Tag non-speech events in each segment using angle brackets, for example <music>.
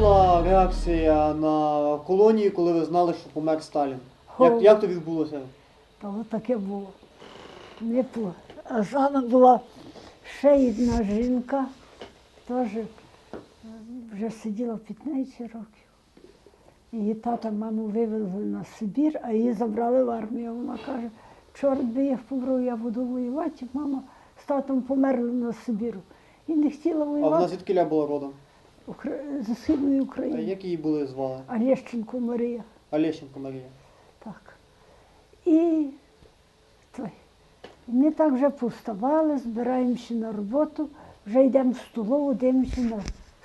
була реакція на колонії, коли ви знали, що помер Сталін? Як, як то відбулося? Та от таке було. Не по. А саме була ще одна жінка, теж е, вже сиділа 15 років. Її тата маму вивезли на Сибір, а її забрали в армію. Вона каже, чорт би їх побрав, я буду воювати. Мама з татом померли на Сибіру. І не хотіла А вона воювати звідкиля була родом? Укра- з Східної А України. як її були звали? Олещенко Марія. Олещенко Марія. Так. І той. Ми так вже повставали, збираємося на роботу, вже йдемо в столову, дивимося на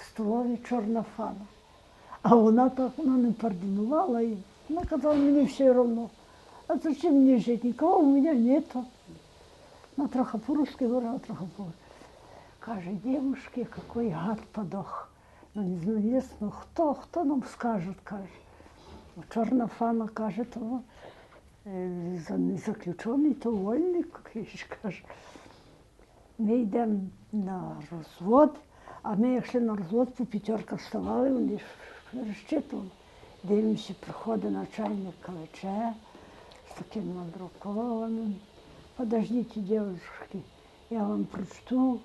столові чорна фана. А вона так вона не пардонувала і вона казала, мені все одно. А зачем мені жити? Нікого у мене нету. Вона трохи по-русски говорила, трохи по Каже, девушки, какой гад подох. Ну, неизвестно, хто, хто нам скаже, каже. Чорна фана каже, то е, за незаключений, то вольник, <laughs> каже. Ми йдемо на розвод, а ми йшли на розвод, по п'ятерках вставали, вони розчитували. Дивимося, приходить начальник калече з таким надрукованим. Подождите, девушки, я вам прочту,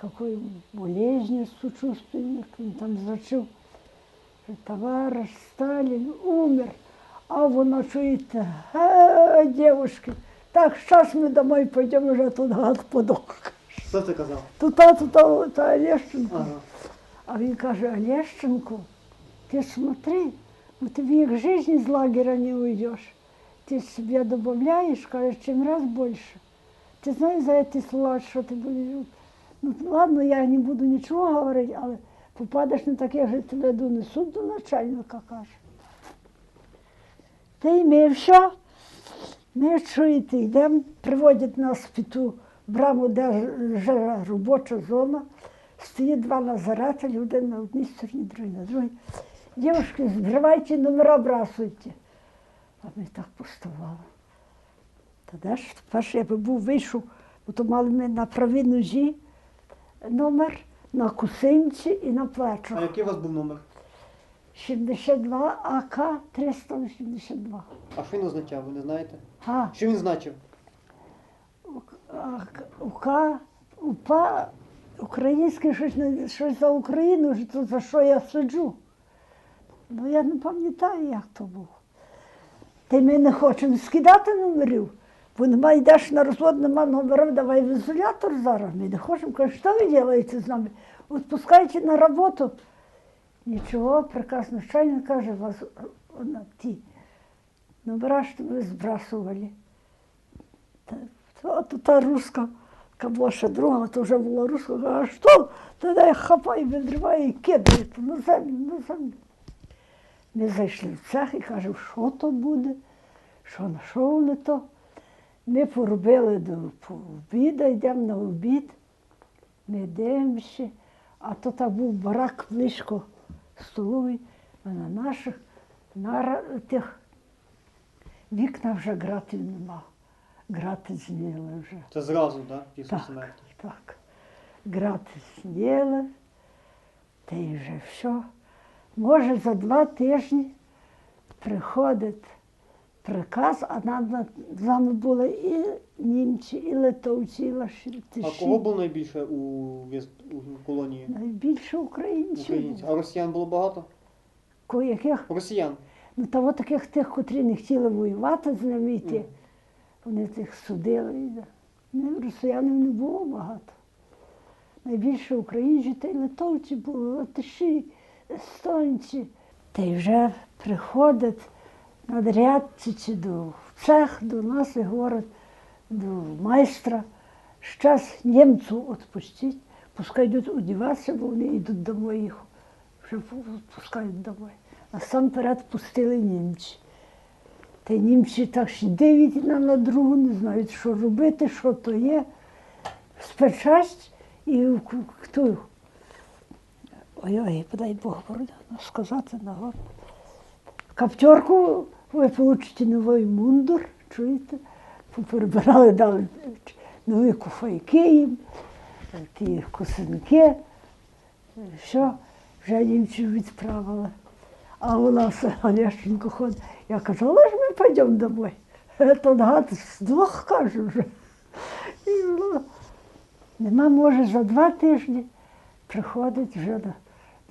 какой болезнью сочувственник він там зачув. Товарищ Сталін умер. А воно чуєте, а, дівчатки, так зараз ми домой пойдемо, вже тут гад подох. Хто це казав? Тута, тута, та Олещенко. Ага. А він каже, Олещенко, ти смотри, ну тобі як в житті з лагеря не уйдеш. Ти себе додаєш, кажеш, чим раз більше. Ти знаєш за ці слова, що ти будеш. Ну ладно, я не буду нічого говорити, але попадеш на таке, що тебе донесуть до начальника, каже. Та й ми все. Ми чуєте, йдемо, приводять нас під ту браму, де вже робоча зона. Стоїть два лазарета, один на одній стороні, другий на другій. Дівчатки, збривайте номера, брасуйте. А ми так поставали. Та де ж перше я би був вийшов, бо то мали ми на правій нозі номер, на кусинці і на А який у вас був номер? 72 АК 382. А що він означав, ви не знаєте? А, Що він значив? а, УК, УПА, українське щось, не- щось за Україну, ж то за що я сиджу. Ну я не пам'ятаю, як то було. Та й ми не хочемо скидати номерів, нема йдеш на розвод, нема номерів, давай в ізолятор зараз. Ми не хочемо. Каже, що ви робите з нами? Відпускайте на роботу. Нічого, приказ начальник каже, вас на ті номера, що ви збрасували. Та, то, та руска, яка друга, то вже була руска, а що? Тоді я хапаю, відриваю і кидаю на землю, на землю. Ми зайшли в цех і кажемо, що то буде, що на що вони то. Ми поробили до обіду, йдемо на обід, ми дивимося, а то там був барак близько столовий, а на наших на тих вікна вже гратів нема. Грати зняли вже. Це зразу, так? Після Так, смерті. так. Грати зняли, та й вже все. Може, за два тижні приходить приказ, а нам з нами були і німці, і литовці, і А кого було найбільше у, у колонії? Найбільше українців. Українців. А росіян було багато? Ко- яких? Росіян. Ну, та от таких тих, котрі не хотіли воювати з нами йти, Мгм. вони тих судили. Ну, росіянів не було багато. Найбільше українці та й литовці були, латиші, естонці. Та й вже приходить надрядці до цех до нас і говорить до майстра, зараз німцю відпустіть, пускай йдуть одіватися, бо вони йдуть домой їх вже відпускають домой. Насамперед пустили німці. Та німці так ще дивлять одна на другу, не знають, що робити, що то є. Спечасть і хто. Ой-ой, подай Бог бороду, сказати нагору. Каптерку ви получите новий мундур, чуєте? Поперебирали, дали нові куфайки їм, ті косинки. Все, вже дівчину відправила. А вона все Олещенко ходить. Я кажу, але ж ми підемо домой. Тот гад з двох каже вже. І вона, нема, може, за два тижні приходить вже до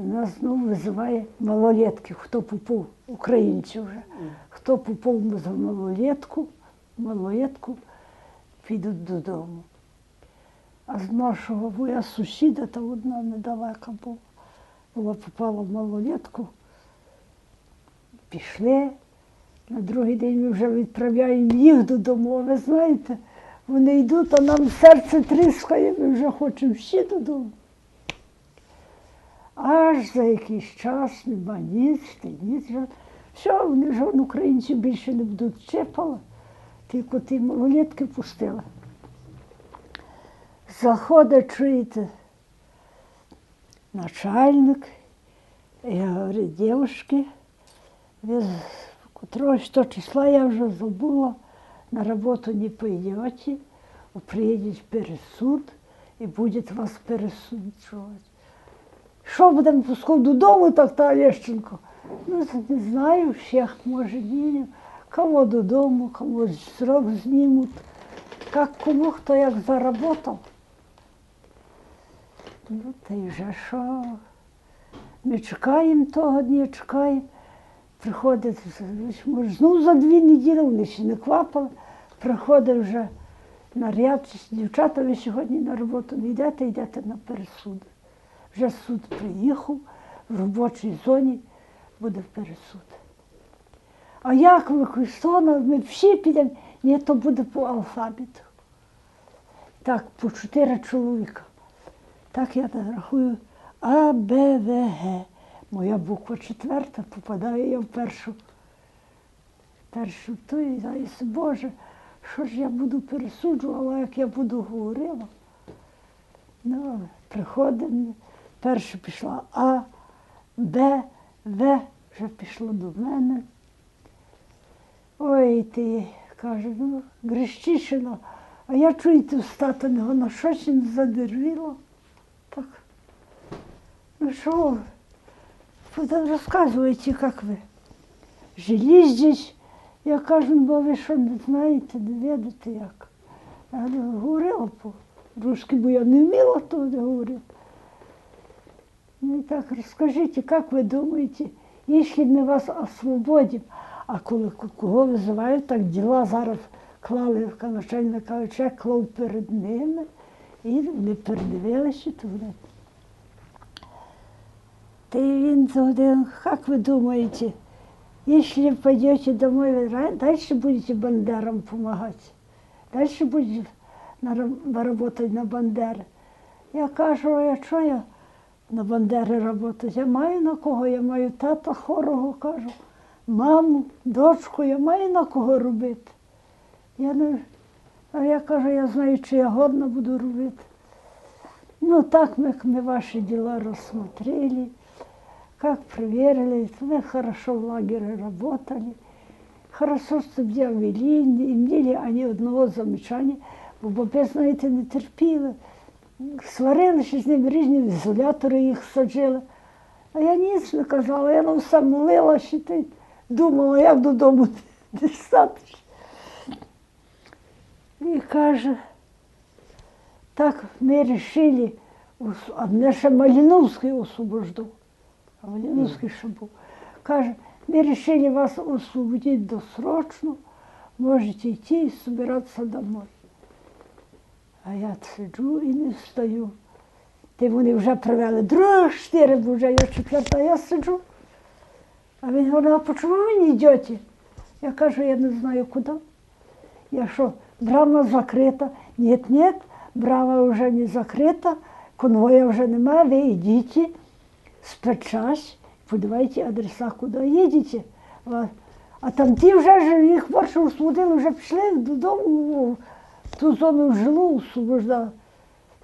нас знову визиває малолетків, хто попав, українців вже. Хто попав за малолетку, малолетку, підуть додому. А з нашого моя сусіда, та одна недалека була, була попала в малолетку. Пішли. На другий день ми вже відправляємо їх додому. А ви знаєте, вони йдуть, а нам серце тріскає, ми вже хочемо всі додому. Аж за якийсь час нема ніц, ніц. Все, вони вже українці більше не будуть чепали, тільки ті малолетки пустили. Заходить, чуєте, начальник, і говорить, дівчатки, котрогось то числа я вже забула, на роботу не пойдете, приїдете перед суд і буде вас пересуджувати. Що будемо пускати додому, так та Олещенко? Ну, це не знаю, всіх може ні. Кому додому, кому срок знімуть. Як кому хто як заработав. Ну, та й вже що? Ми чекаємо того дня, чекаємо. Приходить, може, знову за дві неділі, вони ще не квапали. Приходить вже наряд, дівчата, ви сьогодні на роботу не йдете, йдете на пересуд. Вже суд приїхав, в робочій зоні буде пересуд. А як ви Христона, ми всі підемо, ні, то буде по алфавіту. Так, по чотири чоловіка. Так я рахую А, Б, В, Г. Моя буква четверта попадає я в першу. Першу то і знаю, Боже, що ж я буду пересуджувала, як я буду говорила. Ну, приходимо, перша пішла А, Б, В, вже пішло до мене. Ой ти, каже, ну, Грещишина, а я чуєте, встати не на щось не задервіло. Так. Ну що, там розказуєте, як ви жили здесь. Я кажу, «Ну, бо ви що не знаєте, не ведете як. Я говорила по-русски, бо я не вміла то говорити. Ну так, розкажіть, як ви думаєте, якщо ми вас освободимо, а коли кого визивають, так діла зараз клали начальника ОЧ, клав перед ними, і вони передивилися, то. Та він один, як ви думаєте, если пойдете домой, дальше будете бандерам помогать, дальше будете раб- на бандери. Я кажу, а що я на бандери працювати? Я маю на кого, я маю тата хорого, кажу, маму, дочку, я маю на кого робити. Я не, а я кажу, я знаю, чи я годна буду робити. Ну так мы, мы ваши дела рассмотрели, как проверили, вы хорошо в лагере работали, хорошо себя вели, не имели они одного замечания, бо бабе, знаєте, не терпіли. Сварилися з ним різні ізолятори їх саджили. А я ніч не казала, я на все молилася, ти думала, як додому <laughs> дістатися. І каже, так ми вирішили, а мене ще Маліновський освобождав. А Маліновський ще був. Каже, ми вирішили вас освободити досрочно, можете йти і збиратися домой. А я сиджу і не встаю. Ти вони вже привели друге чотири, бо вже я четверта, я сиджу. А він говорить, а чому ви не йдете? Я кажу, я не знаю куди. Я що, брама закрита? Ні, ні, брама вже не закрита, конвоя вже немає, ви йдіть, спечас, подавайте адреса, куди їдете. А, там ті вже їх перше освободили, вже пішли додому, ту зону жилу можна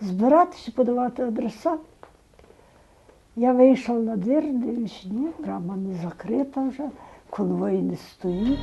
Збиратися, подавати адреса. Я вийшов на двір, дивлюсь, ні, брама не закрита вже, конвой не стоїть.